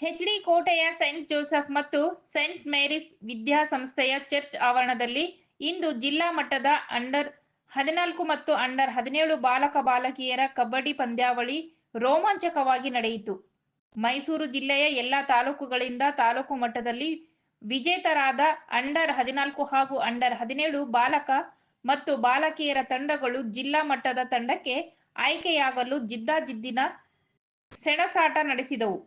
HD ಕೋಟೆಯ scent Joseph ಮತ್ತು scent Mary's ವಿದ್ಯಾಸಂಸ್ಥೆಯ ಚರ್ಚ್ ಆವರಣದಲ್ಲಿ ಇಂದು ಜಿಲ್ಲಾ ಮಟ್ಟದ ಅಂಡರ್ ಹದಿನಾಲ್ಕು ಮತ್ತು ಅಂಡರ್ ಹದಿನೇಳು ಬಾಲಕ ಬಾಲಕಿಯರ ಕಬಡ್ಡಿ ಪಂದ್ಯಾವಳಿ ರೋಮಾಂಚಕವಾಗಿ ನಡೆಯಿತು. ಮೈಸೂರು ಜಿಲ್ಲೆಯ ಎಲ್ಲ ತಾಲೂಕುಗಳಿಂದ ತಾಲೂಕು ಮಟ್ಟದಲ್ಲಿ ವಿಜೇತರಾದ ಅಂಡರ್ ಹದಿನಾಲ್ಕು ಹಾಗೂ ಅಂಡರ್ ಹದಿನೇಳು ಬಾಲಕ ಮತ್ತು ಬಾಲಕಿಯರ ತಂಡಗಳು ಜಿಲ್ಲಾ ಮಟ್ಟದ ತಂಡಕ್ಕೆ ಆಯ್ಕೆಯಾಗಲು ಜಿದ್ದಾಜಿದ್ದಿನ ಸೆಣಸಾಟ ನಡೆಸಿದವು.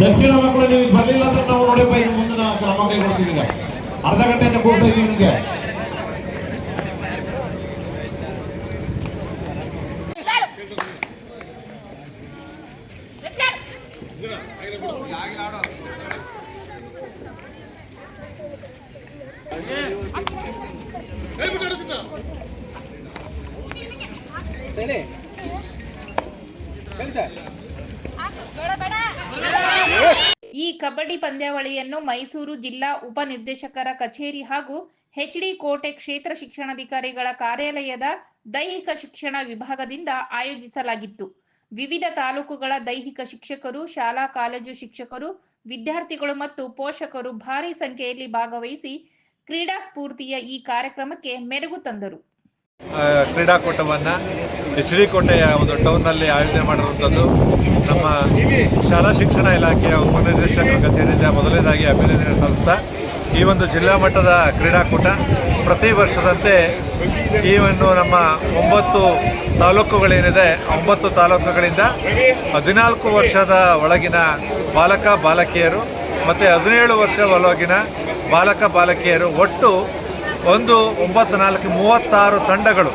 ದಕ್ಷಿಣ ಮಕ್ಕಳು ನೀವು ಈಗ ಬರ್ಲಿಲ್ಲ ಅಂದ್ರೆ ನಾವು ನೋಡಪ್ಪ ಇನ್ನು ಮುಂದಿನ ಕ್ರಮ ಕೈಗೊಳ್ತೀವಿ ಈಗ ಅರ್ಧ ಗಂಟೆಯಿಂದ ಕೂಗ್ತಾ ಇದೀವಿ ನಿಮಗೆ ಈ ಕಬಡ್ಡಿ ಪಂದ್ಯಾವಳಿಯನ್ನು ಮೈಸೂರು ಜಿಲ್ಲಾ ಉಪನಿರ್ದೇಶಕರ ಕಚೇರಿ ಹಾಗೂ ಹೆಚ್ಡಿ ಕೋಟೆ ಕ್ಷೇತ್ರ ಶಿಕ್ಷಣಾಧಿಕಾರಿಗಳ ಕಾರ್ಯಾಲಯದ ದೈಹಿಕ ಶಿಕ್ಷಣ ವಿಭಾಗದಿಂದ ಆಯೋಜಿಸಲಾಗಿತ್ತು. ವಿವಿಧ ತಾಲೂಕುಗಳ ದೈಹಿಕ ಶಿಕ್ಷಕರು, ಶಾಲಾ, ಕಾಲೇಜು ಶಿಕ್ಷಕರು, ವಿದ್ಯಾರ್ಥಿಗಳು ಮತ್ತು ಪೋಷಕರು ಭಾರಿ ಸಂಖ್ಯೆಯಲ್ಲಿ ಭಾಗವಹಿಸಿ ಕ್ರೀಡಾ ಸ್ಫೂರ್ತಿಯ ಈ ಕಾರ್ಯಕ್ರಮಕ್ಕೆ ಮೆರುಗು ತಂದರು. ಕ್ರೀಡಾಕೂಟವನ್ನು ಕೋಟೆಯ ಒಂದು ಟೌನ್ನಲ್ಲಿ ಆಯೋಜನೆ ಮಾಡಿರುವಂಥದ್ದು. ನಮ್ಮ ಶಾಲಾ ಶಿಕ್ಷಣ ಇಲಾಖೆಯ ಉಪನಿರ್ದೇಶಕರ ಕಚೇರಿಯಿಂದ ಮೊದಲನೇದಾಗಿ ಅಭಿನಂದನೆ ಸಲ್ಲಿಸ್ತಾ, ಈ ಒಂದು ಜಿಲ್ಲಾ ಮಟ್ಟದ ಕ್ರೀಡಾಕೂಟ ಪ್ರತಿ ವರ್ಷದಂತೆ ಈ ಒಂದು ನಮ್ಮ ಒಂಬತ್ತು ತಾಲೂಕುಗಳೇನಿದೆ, ಒಂಬತ್ತು ತಾಲೂಕುಗಳಿಂದ ಹದಿನಾಲ್ಕು ವರ್ಷದ ಒಳಗಿನ ಬಾಲಕ, ಬಾಲಕಿಯರು ಮತ್ತು ಹದಿನೇಳು ವರ್ಷ ಒಳಗಿನ ಬಾಲಕ, ಬಾಲಕಿಯರು ಒಟ್ಟು ಒಂದು, ಒಂಬತ್ತು, ನಾಲ್ಕು, ಮೂವತ್ತಾರು ತಂಡಗಳು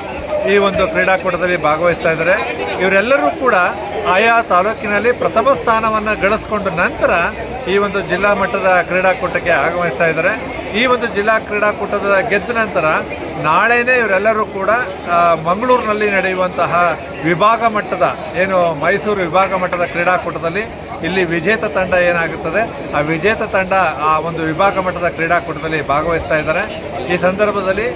ಈ ಒಂದು ಕ್ರೀಡಾಕೂಟದಲ್ಲಿ ಭಾಗವಹಿಸ್ತಾ ಇದ್ದಾರೆ. ಇವರೆಲ್ಲರೂ ಕೂಡ ಆಯಾ ತಾಲೂಕಿನಲ್ಲಿ ಪ್ರಥಮ ಸ್ಥಾನವನ್ನು ಗಳಿಸ್ಕೊಂಡ ನಂತರ ಈ ಒಂದು ಜಿಲ್ಲಾ ಮಟ್ಟದ ಕ್ರೀಡಾಕೂಟಕ್ಕೆ ಆಗಮಿಸ್ತಾ ಇದ್ದಾರೆ. ಈ ಒಂದು ಜಿಲ್ಲಾ ಕ್ರೀಡಾಕೂಟದ ಗೆದ್ದ ನಂತರ ನಾಳೆನೇ ಇವರೆಲ್ಲರೂ ಕೂಡ ಮಂಗಳೂರಿನಲ್ಲಿ ನಡೆಯುವಂತಹ ವಿಭಾಗ ಮಟ್ಟದ, ಏನು ಮೈಸೂರು ವಿಭಾಗ ಮಟ್ಟದ ಕ್ರೀಡಾಕೂಟದಲ್ಲಿ ಇಲ್ಲಿ ವಿಜೇತ ತಂಡ ಏನಾಗುತ್ತದೆ? ಆ ವಿಜೇತ ತಂಡ ಆ ಒಂದು ವಿಭಾಗ ಮಟ್ಟದ ಕ್ರೀಡಾಕೂಟದಲ್ಲಿ ಭಾಗವಹಿಸ್ತಾ ಇದ್ದಾರೆ. ಈ ಸಂದರ್ಭದಲ್ಲಿ